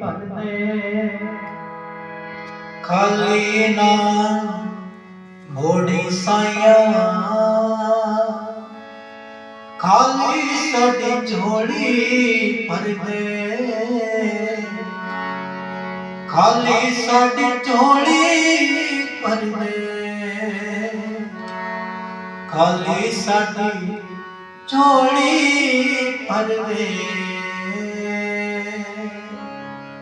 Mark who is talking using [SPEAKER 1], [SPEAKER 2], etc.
[SPEAKER 1] ਭਰਦੇ। ਖਾਲੀ ਨਾ ਮੋੜੀ ਸਾਈਆਂ। ਖਾਲੀ ਸਾਡੀ ਝੋਲੀ ਭਰਦੇ। ਖਾਲੀ ਸਾਡੀ ਝੋਲੀ ਭਰਦੇ। ਖਾਲੀ ਸਾਡੀ ਝੋਲੀ ਭਰਦੇ।